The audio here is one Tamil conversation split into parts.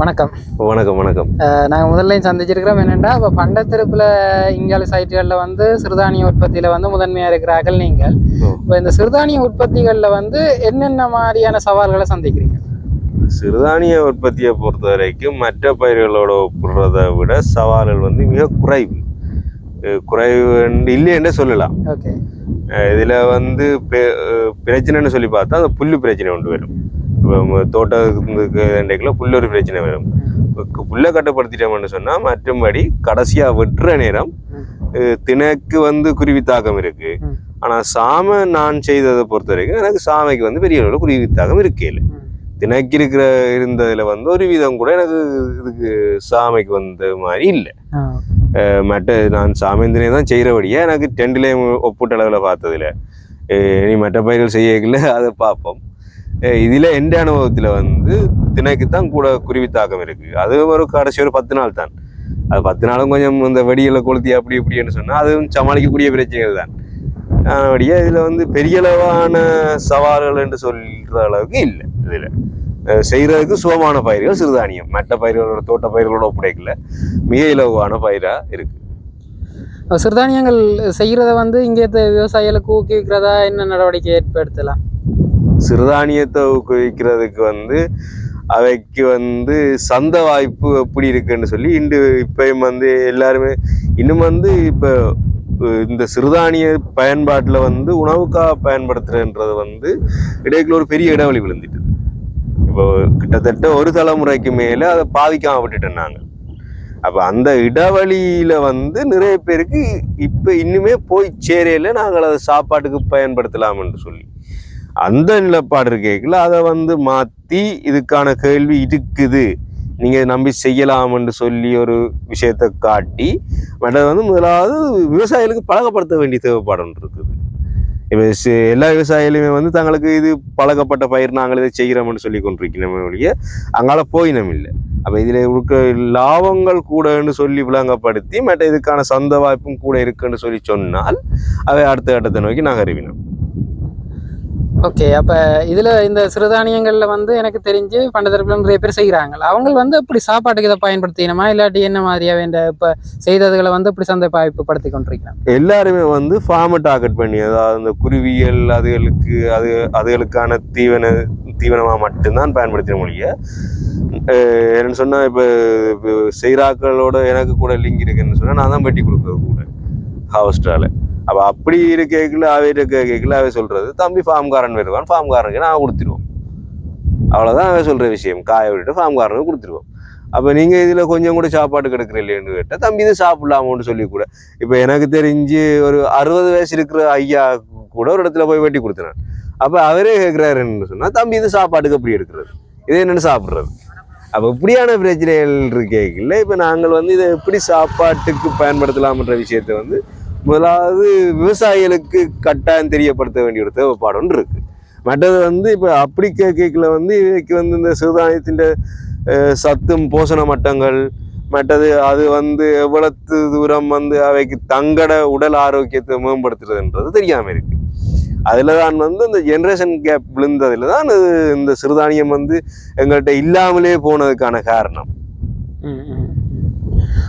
வணக்கம். வணக்கம் வணக்கம். நாங்கள் முதல்ல சந்திச்சிருக்கிறோம். என்னென்னா இப்போ பண்டத்திருப்பில் இங்கால சைட்டுகளில் வந்து சிறுதானிய உற்பத்தியில் வந்து முதன்மையாக இருக்கிறார்கள் நீங்கள். இப்போ இந்த சிறுதானிய உற்பத்திகளில் வந்து என்னென்ன மாதிரியான சவால்களை சந்திக்கிறீங்க? சிறுதானிய உற்பத்தியை பொறுத்த வரைக்கும் மற்ற பயிர்களோட ஒப்பிடுறதை விட சவால்கள் வந்து மிக குறைவு. குறைவு என்று இல்லை என்றே சொல்லலாம். ஓகே. இதுல வந்து பிரச்சனைன்னு சொல்லி பார்த்தா அந்த புல்லு பிரச்சனை ஒன்று வரும். தோட்டத்துக்கு புல்லு ஒரு பிரச்சனை வரும். புல்லை கட்டுப்படுத்திட்டோம்னு சொன்னா மற்றபடி கடைசியா வெட்டுற நேரம் திணைக்கு வந்து குருவி தாக்கம் இருக்கு. ம். ஆனா சாமை நான் செய்ததை பொறுத்த வரைக்கும் எனக்கு சாமைக்கு வந்து பெரிய அளவில் குருவி தாக்கம் இருக்கே இல்லை தினைக்கு இருக்கிற இருந்ததுல வந்து ஒரு விதம் கூட எனக்கு இதுக்கு சாமைக்கு வந்த மாதிரி இல்லை. மற்ற நான் சாமேந்திரே தான் செய்கிறபடியே எனக்கு டென்ட்லேயும் ஒப்புட்ட அளவில் பார்த்ததுல. அஹ் இனி மற்ற பயிர்கள் செய்யல அதை பார்ப்போம். இதுல எந்த அனுபவத்தில் வந்து திணைக்கு தான் கூட குருவி தாக்கம் இருக்கு அது ஒரு கடைசி ஒரு பத்து நாள் தான். அது பத்து நாளும் கொஞ்சம் இந்த வெடிகளை கொளுத்தி அப்படி இப்படின்னு சொன்னால் அதுவும் சமாளிக்கக்கூடிய பிரச்சனைகள் தான். அப்படியே இதில் வந்து பெரிய அளவான சவால்கள் என்று சொல்கிற அளவுக்கு இல்லை இதில். செய்கிறதுக்கு சுகமான பயிர்கள் சிறுதானியம். மற்ற பயிர்களோட தோட்ட பயிர்களோட ஒப்படைக்கல. மிக இலவான பயிராக இருக்கு. சிறுதானியங்கள் செய்கிறத வந்து இங்கே விவசாயிகளுக்கு ஊக்குவிக்கிறதா என்ன நடவடிக்கை ஏற்படுத்தலாம்? சிறுதானியத்தை ஊக்குவிக்கிறதுக்கு வந்து அவைக்கு வந்து சந்த வாய்ப்பு எப்படி இருக்குன்னு சொல்லி இன்று இப்பயும் வந்து எல்லாருமே இன்னும் வந்து இப்போ இந்த சிறுதானிய பயன்பாட்டில் வந்து உணவுக்காக பயன்படுத்துறன்றது வந்து இடைக்குள்ள ஒரு பெரிய இடைவெளி விழுந்துட்டுது இப்போ கிட்டத்தட்ட ஒரு தலைமுறைக்கு மேலே அதை பாதிக்காம விட்டுட்டேன் நாங்கள். அப்போ அந்த இடைவெளியில் வந்து நிறைய பேருக்கு இப்போ இன்னுமே போய் சேரையில் நாங்கள் அதை சாப்பாட்டுக்கு பயன்படுத்தலாம் என்று சொல்லி அந்த நிலப்பாடு இருக்கேக்கல அதை வந்து மாற்றி இதுக்கான கேள்வி இருக்குது நீங்கள் நம்பி செய்யலாம்னு சொல்லி ஒரு விஷயத்தை காட்டி மற்றது வந்து முதலாவது விவசாயிகளுக்கு பழகப்படுத்த வேண்டிய தேவைப்பாடு இருக்குது. இப்போ எல்லா விவசாயிகளுமே வந்து தங்களுக்கு இது பழக்கப்பட்ட பயிர் நாங்கள் இதை செய்கிறோம்னு சொல்லி கொண்டிருக்கணுமே ஒழிய அங்கால போயினம் இல்லை. அப்போ இதில் இருக்க லாபங்கள் கூடன்னு சொல்லி விளங்கப்படுத்தி மற்ற இதுக்கான சந்த வாய்ப்பும் கூட இருக்குன்னு சொல்லி சொன்னால் அதை அடுத்த கட்டத்தை நோக்கி நாங்கள் அறிவினோம் ஓகே அப்போ இதில் இந்த சிறுதானியங்களில் வந்து எனக்கு தெரிஞ்சு பண்டத்திருப்பில் நிறைய பேர் செய்கிறாங்க அவங்க வந்து இப்படி சாப்பாட்டுக்கு இதை பயன்படுத்தினமா? இல்லாட்டி என்ன மாதிரியா வேண்ட இப்போ செய்ததுகளை வந்து இப்படி சந்தை வாய்ப்புப்படுத்தி கொண்டிருக்கிறாங்க? எல்லாருமே வந்து ஃபார்மை டார்கெட் பண்ணி அதாவது இந்த குருவியல் அதுகளுக்கு அது அதுகளுக்கான தீவன தீவனமாக மட்டும்தான் பயன்படுத்தின மொழிய என்னன்னு சொன்னால் இப்போ இப்போ செய்கிறாக்களோட எனக்கு கூட லிங்க் இருக்குன்னு சொன்னால் நான் தான் வெட்டி கொடுக்குறது கூட ஹாவஸ்டால அப்போ அப்படி இருக்கைக்குள்ள அவை கேட்கல அவை சொல்கிறது தம்பி ஃபார்ம்காரன் வருவான் ஃபார்ம்காரனுக்கு நான் கொடுத்துருவோம். அவ்வளோதான் அவன் சொல்கிற விஷயம். காய விட்டுட்டு ஃபார்ம்காரனுக்கு கொடுத்துருவோம். அப்போ நீங்கள் இதில் கொஞ்சம் கூட சாப்பாடு கிடைக்கிற இல்லைன்னு கேட்டால் தம்பி இது சாப்பிடலாமோன்னு சொல்லி கூட. இப்போ எனக்கு தெரிஞ்சு ஒரு அறுபது வயசு இருக்கிற ஐயா கூட ஒரு இடத்துல போய் வெட்டி கொடுத்துறேன் அப்போ அவரே கேட்குறாருன்னு சொன்னால் தம்பி இது சாப்பாட்டுக்கு எப்படி எடுக்கிறது? இது என்னென்னு சாப்பிட்றது? அப்போ இப்படியான பிரச்சனைகள் இருக்கேக்கில்ல இப்போ நாங்கள் வந்து இதை எப்படி சாப்பாட்டுக்கு பயன்படுத்தலாம்ன்ற விஷயத்தை வந்து முதலாவது விவசாயிகளுக்கு கட்டாயம் தெரியப்படுத்த வேண்டிய ஒரு தேவைப்பாடு ஒன்று இருக்குது மற்றது வந்து இப்போ அப்படி கேட்கல வந்து இவைக்கு வந்து இந்த சிறுதானியத்தின் சத்தும் போஷண மட்டங்கள் மற்றது அது வந்து எவ்வளவு தூரம் வந்து அவைக்கு தங்கட உடல் ஆரோக்கியத்தை மேம்படுத்துறதுன்றது தெரியாமல் இருக்கு. அதில் தான் வந்து இந்த ஜென்ரேஷன் கேப் விழுந்ததுல தான் இந்த சிறுதானியம் வந்து எங்கள்கிட்ட இல்லாமலே போனதுக்கான காரணம்.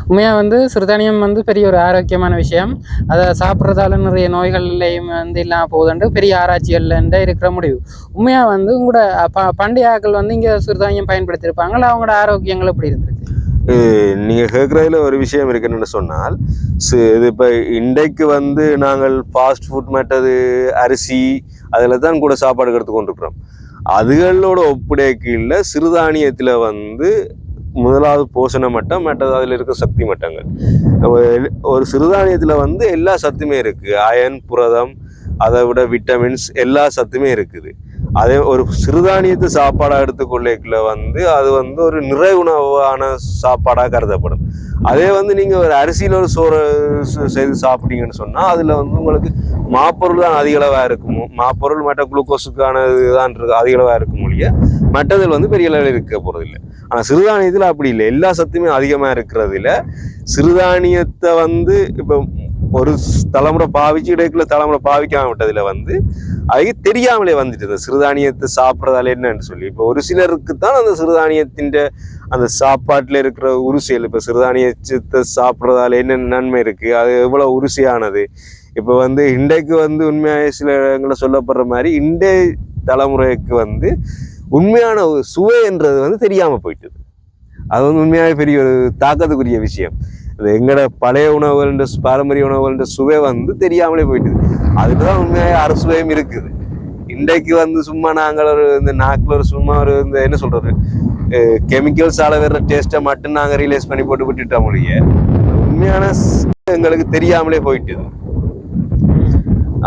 உண்மையாக வந்து சிறுதானியம் வந்து பெரிய ஒரு ஆரோக்கியமான விஷயம். அதை சாப்பிட்றதால நிறைய நோய்கள்லையும் வந்து இல்லாமல் போகுதுன்ட்டு பெரிய ஆராய்ச்சிகள்ல இருக்கிற முடிவு. உண்மையாக வந்து உங்களோட ப பண்டைய வந்து இங்கே சிறுதானியம் பயன்படுத்தியிருப்பாங்களா? அவங்களோட ஆரோக்கியங்கள் எப்படி இருந்திருக்கு? நீங்கள் கேட்குறதுல ஒரு விஷயம் இருக்குன்னு சொன்னால் இது இப்போ இன்றைக்கு வந்து நாங்கள் ஃபாஸ்ட் ஃபுட் மற்றது அரிசி அதில் தான் கூட சாப்பாடு எடுத்து கொண்டிருக்கிறோம். அதுகளோட ஒப்படைக்கீழ சிறுதானியத்தில் வந்து முதலாவது போஷண மட்டம் மற்றது அதில் இருக்க சக்தி மட்டங்கள். நம்ம ஒரு சிறுதானியத்தில் வந்து எல்லா சத்துமே இருக்குது. அயன் புரதம் அதை விட விட்டமின்ஸ் எல்லா சத்துமே இருக்குது. அதே ஒரு சிறுதானியத்தை சாப்பாடாக எடுத்துக்கொள்ளைக்குள்ள வந்து அது வந்து ஒரு நிறை உணவான சாப்பாடாக கருதப்படும். அதே வந்து நீங்கள் ஒரு அரிசியில் ஒரு சோறு செய்து சாப்பிட்டீங்கன்னு சொன்னால் அதில் வந்து உங்களுக்கு மாப்பொருள் தான் அதிகளவாக இருக்கும். மாப்பொருள் மற்ற குளுக்கோஸுக்கான இதுதான் இருக்கு அதிகளவாக இருக்கும் ஒழிய மற்றதில் வந்து பெரிய அளவில் இருக்க போகிறதில்ல ஆனால் சிறுதானியத்தில் அப்படி இல்லை. எல்லா சத்துமே அதிகமாக இருக்கிறதில்ல. சிறுதானியத்தை வந்து இப்போ ஒரு தலைமுறை பாவிச்சு இடைக்குள்ள தலைமுறை பாவிக்காம விட்டதுல வந்து அதுக்கு தெரியாமலே வந்துட்டு இந்த சிறுதானியத்தை சாப்பிட்றதால என்னன்னு சொல்லி. இப்போ ஒரு சிலருக்கு தான் அந்த சிறுதானியத்தின் அந்த சாப்பாட்டில் இருக்கிற உருசியல் இப்போ சிறுதானியத்தை சாப்பிட்றதால என்னென்ன நன்மை இருக்குது அது எவ்வளோ உருசியானது? இப்போ வந்து இன்றைக்கு வந்து உண்மையாக சில இடங்களை சொல்லப்படுற மாதிரி இன்றைய தலைமுறைக்கு வந்து உண்மையான ஒரு சுவைன்றது வந்து தெரியாமல் போயிட்டுது அது வந்து உண்மையாகவே பெரிய ஒரு தாக்கத்துக்குரிய விஷயம். எங்களோட பழைய உணவுகள்ன்ற பாரம்பரிய உணவுகள்ன்ற சுவை வந்து தெரியாமலே போயிட்டுது. அதுக்கு தான் உண்மையாக அரசுவையும் இருக்குது. இன்றைக்கு வந்து சும்மா நாங்கள் ஒரு இந்த நாக்கில் ஒரு சும்மா ஒரு இந்த என்ன சொல்றது? கெமிக்கல்ஸ் அளவிற டேஸ்ட்டை மட்டும் நாங்கள் ரியலைஸ் பண்ணி போட்டு விட்டுட்டோம் ஒழிய உண்மையான எங்களுக்கு தெரியாமலே போயிட்டுது.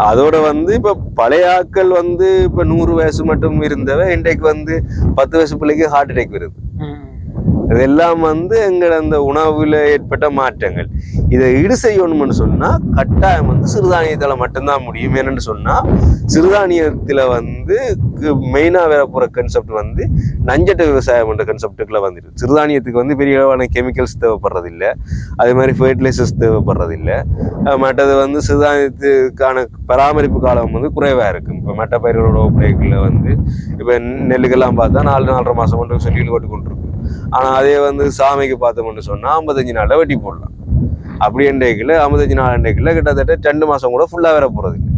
அதோட வந்து இப்ப பழைய ஆட்கள் வந்து இப்ப நூறு வயசு மட்டும் இருந்தவ இன்றைக்கு வந்து பத்து வயசு பிள்ளைக்கு ஹார்ட் அட்டாக் வருது. இதெல்லாம் வந்து எங்கள் அந்த உணவில் ஏற்பட்ட மாற்றங்கள். இதை ஈடு செய்யணும்னு சொன்னால் கட்டாயம் வந்து சிறுதானியத்தில் மட்டும்தான் முடியும். என்னன்னு சொன்னால் சிறுதானியத்தில் வந்து மெயினாக வேற போகிற கன்செப்ட் வந்து நஞ்சட்ட விவசாயம் என்ற கன்செப்டுக்குள்ளே வந்துட்டு சிறுதானியத்துக்கு வந்து பெரிய அளவான கெமிக்கல்ஸ் தேவைப்படுறதில்லை. அதே மாதிரி ஃபர்டிலைசர்ஸ் தேவைப்படுறதில்லை. மற்றது வந்து சிறுதானியத்துக்கான பராமரிப்பு காலம் வந்து குறைவாக இருக்கும். இப்போ மற்ற பயிர்களோட ஒப்படைக்குள்ள வந்து இப்போ நெல்லுக்கெல்லாம் பார்த்தா நாலு நாலரை மாதம் மட்டும் சொல்லி கொண்டு கொண்டிருக்கும். ஆனால் அதே வந்து சாமிக்கு பார்த்தோம்னு சொன்னா ஐம்பத்தஞ்சு நாள்ல வெட்டி போடலாம். அப்படி இன்றைக்குல ஐம்பத்தஞ்சு நாள் இன்றைக்குல கிட்டத்தட்ட ரெண்டு மாசம் கூட ஃபுல்லா வர போறது இல்லை.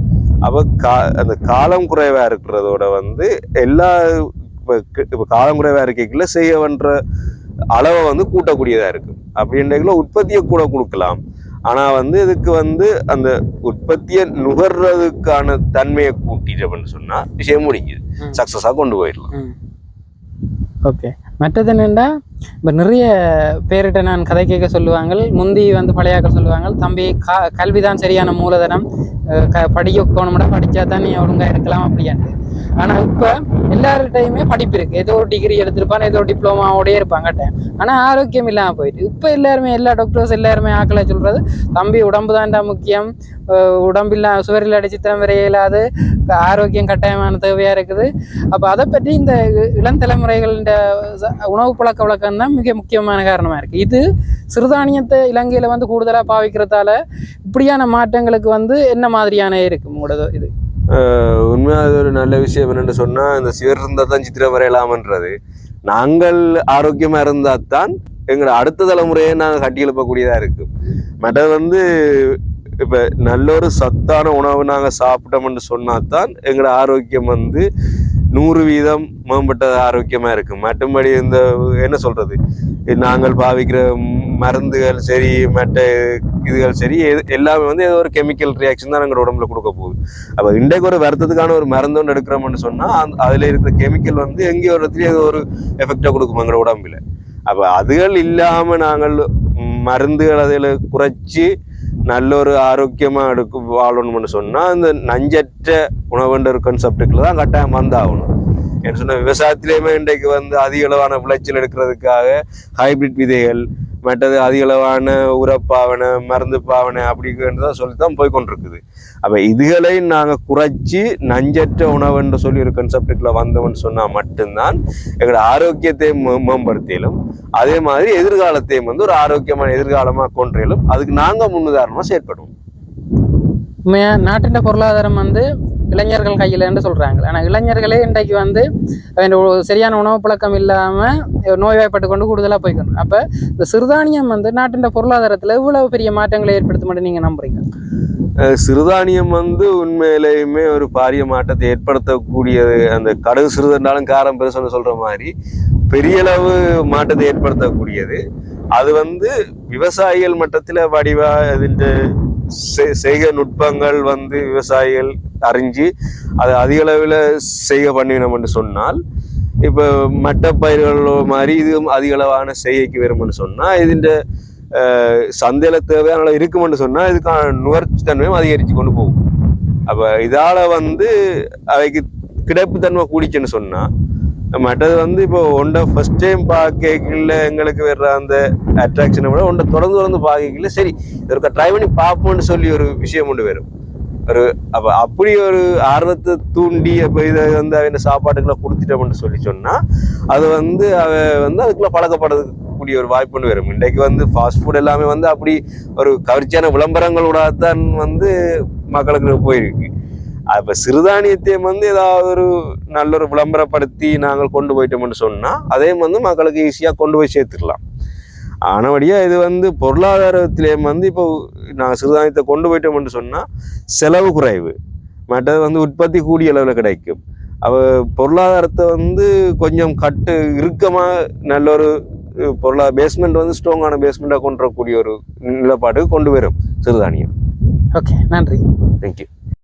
அப்போ கா அந்த காலம் குறைவா இருக்கிறதோட வந்து எல்லா இப்போ இப்போ காலம் குறைவா இருக்கைக்குள்ள செய்ய வேண்ட அளவை வந்து கூட்டக்கூடியதா இருக்கும் அப்படி இன்றைக்குள்ள உற்பத்தியை கூட கொடுக்கலாம். ஆனா வந்து இதுக்கு வந்து அந்த உற்பத்தியை நுகர்றதுக்கான தன்மையை கூட்டிட்டோம்னு சொன்னா விஷயம் முடிக்குது ம். சக்சஸா கொண்டு போயிடலாம். ஓகே. மற்றது என்னென்னா இப்போ நிறைய பேர்கிட்ட நான் கதை கேட்க சொல்லுவாங்க முந்தி வந்து பழையாக்க சொல்லுவாங்க தம்பி கா கல்வி தான் சரியான மூலதனம். க படிக்கணும்னா படித்தா தான் நீ ஒழுங்காக இருக்கலாம் அப்படின்ட்டு ஆனால் இப்போ எல்லார்கிட்டையுமே படிப்பு இருக்குது ஏதோ ஒரு டிகிரி எடுத்திருப்பாங்க ஏதோ ஒரு டிப்ளமாவோடய டைம் ஆனால் ஆரோக்கியம் இல்லாமல் போயிட்டு இப்போ எல்லாருமே எல்லா டாக்டர்ஸ் எல்லாருமே ஆக்களை சொல்கிறது தம்பி உடம்பு தான்டா முக்கியம். அஹ் உடம்பில்லா சுவரில் அடிச்சித்திரம் திறம் வரையிலாது ஆரோக்கியம் கட்டாயமான தேவையாக இருக்குது. அப்போ அதை பற்றி இந்த இளம் தலைமுறைகள் ச- உணவு பழக்க வழக்கம் தான் மிக முக்கியமான காரணமாக இருக்குது இது சிறுதானியத்தை இலங்கையில் வந்து கூடுதலாக பாவிக்கிறதால இப்படியான மாற்றங்களுக்கு வந்து என்ன மாதிரியான இருக்கு உங்களோட இது. உண்மையாக அது ஒரு நல்ல விஷயம் என்னென்னு சொன்னால் இந்த சிவர் இருந்தால் தான் சித்திரம் வரையலாமன்றது. நாங்கள் ஆரோக்கியமாக இருந்தால் தான் எங்களோட அடுத்த தலைமுறையை நாங்கள் கட்டி எழுப்பக்கூடியதாக இருக்கும் மற்றது வந்து இப்போ நல்ல ஒரு சத்தான உணவு நாங்கள் சாப்பிட்டோம்னு சொன்னால் தான் எங்களோட ஆரோக்கியம் வந்து நூறு வீதம் மேம்பட்ட ஆரோக்கியமாக இருக்கும் மற்றபடி இந்த என்ன சொல்கிறது நாங்கள் பாவிக்கிற மருந்துகள் சரி மற்ற இதுகள் சரி எது- எல்லாமே வந்து ஏதோ ஒரு கெமிக்கல் ரியாக்ஷன் தான் எங்களோட உடம்புல கொடுக்க போகுது. அப்போ இன்றைக்கு ஒரு வருத்தத்துக்கான ஒரு மருந்து ஒன்று எடுக்கிறோம்னு சொன்னால் அந்த அதில் இருக்கிற கெமிக்கல் வந்து எங்கேயோ ஒரு இடத்துல ஏதோ ஒரு எஃபெக்டாக கொடுக்கும் எங்களோட உடம்புல. அப்போ அதுகள் இல்லாமல் நாங்கள் மருந்துகள் அதில் குறைச்சி நல்ல ஒரு ஆரோக்கியமா எடுக்க வாழணும்னு சொன்னா அந்த நஞ்சற்ற உணவுன்ற ஒரு கன்செப்டுக்குள்ள தான் கட்டாயம் வந்தாகணும். என்ன சொன்ன விவசாயத்திலேயுமே இன்றைக்கு வந்து அதிக அளவான விளைச்சல் எடுக்கிறதுக்காக ஹைபிரிட் விதைகள் மற்றது அதிகளவான உரப்பாவனை மருந்து பாவனை அப்படின்றதான் சொல்லி தான் போய் கொண்டிருக்குது அப்போ இதுகளை நாங்கள் குறைச்சி நஞ்சற்ற உணவு என்று சொல்லி ஒரு கன்செப்டுக்குள்ளே வந்தோம்னு சொன்னால் மட்டும்தான் எங்களோட ஆரோக்கியத்தை மேம்படுத்தியிலும் மேம்படுத்தியலும் அதே மாதிரி எதிர்காலத்தையும் வந்து ஒரு ஆரோக்கியமான எதிர்காலமாக கொன்றையிலும் அதுக்கு நாங்கள் முன்னுதாரணமாக செயற்படுவோம். உண்மையாக நாட்டின் பொருளாதாரம் வந்து இளைஞர்கள் கையில் என்று சொல்கிறாங்க ஆனால் இளைஞர்களே இன்றைக்கு வந்து சரியான உணவு பழக்கம் இல்லாமல் நோய்வாய்ப்பட்டு கொண்டு கூடுதலாக போய்க்கணும் அப்போ இந்த சிறுதானியம் வந்து நாட்டின் பொருளாதாரத்தில் இவ்வளவு பெரிய மாற்றங்களை ஏற்படுத்த மட்டும் நீங்கள் நம்புறீங்க? சிறுதானியம் வந்து உண்மையிலேயுமே ஒரு பாரிய மாற்றத்தை ஏற்படுத்தக்கூடியது. அந்த கடுகு சிறுதண்டாலும் காரம் பெருசுன்னு சொல்கிற மாதிரி பெரிய அளவு மாற்றத்தை ஏற்படுத்தக்கூடியது. அது வந்து விவசாயிகள் மட்டத்தில் வடிவா இந்த செ- செய்கை நுட்பங்கள் வந்து விவசாயிகள் அறிஞ்சு அதை அதிக அளவில் செய்கை பண்ணினோம்னு சொன்னால் இப்போ மட்ட பயிர்கள் மாதிரி இது அதிக அளவான செய்கைக்கு வரும்னு சொன்னால் இதுன்ற சந்தையில் தேவையான அளவு சொன்னால் இதுக்கான நுகர்ச்சி தன்மையும் அதிகரித்து கொண்டு போகும். அப்போ இதால் வந்து அவைக்கு கிடைப்புத்தன்மை கூடிச்சுன்னு சொன்னால் மற்றது வந்து இப்போ ஒன்றை ஃபர்ஸ்ட் டைம் பார்க்கல எங்களுக்கு வர்ற அந்த அட்ராக்ஷனை விட ஒன்றை தொடர்ந்து தொடர்ந்து பார்க்கல சரி இதற்கு ட்ரை பண்ணி பார்ப்போம்னு சொல்லி ஒரு விஷயம் கொண்டு வரும். ஒரு அப்போ அப்படி ஒரு ஆர்வத்தை தூண்டி அப்போ இதை வந்து அவன் சாப்பாட்டுக்குள்ள கொடுத்துட்டோம்னு சொல்லி சொன்னால் அது வந்து அவ வந்து அதுக்குள்ள பழக்கப்படுறதுக்கூடிய ஒரு வாய்ப்புன்னு வரும். இன்றைக்கு வந்து ஃபாஸ்ட் ஃபுட் எல்லாமே வந்து அப்படி ஒரு கவர்ச்சியான விளம்பரங்களோட தான் வந்து மக்களுக்கு போயிருக்கு. அப்ப சிறுதானியத்தையும் வந்து ஏதாவது ஒரு நல்ல ஒரு விளம்பரப்படுத்தி நாங்கள் கொண்டு போயிட்டோம்னு சொன்னா அதே வந்து மக்களுக்கு ஈஸியா கொண்டு போய் சேர்த்துக்கலாம். ஆனபடியா இது வந்து பொருளாதாரத்திலேயும் வந்து இப்போ நாங்கள் சிறுதானியத்தை கொண்டு போயிட்டோம்னு சொன்னா செலவு குறைவு. மற்றது வந்து உற்பத்தி கூடிய அளவில் கிடைக்கும். அவ பொருளாதாரத்தை வந்து கொஞ்சம் கட்டு இறுக்கமா நல்ல ஒரு பொருளா பேஸ்மெண்ட் வந்து ஸ்ட்ராங்கான பேஸ்மெண்ட்டாக கொண்டு வரக்கூடிய ஒரு நிலப்பாட்டுக்கு கொண்டு வரும் சிறுதானியம். ஓகே நன்றி. தேங்க்யூ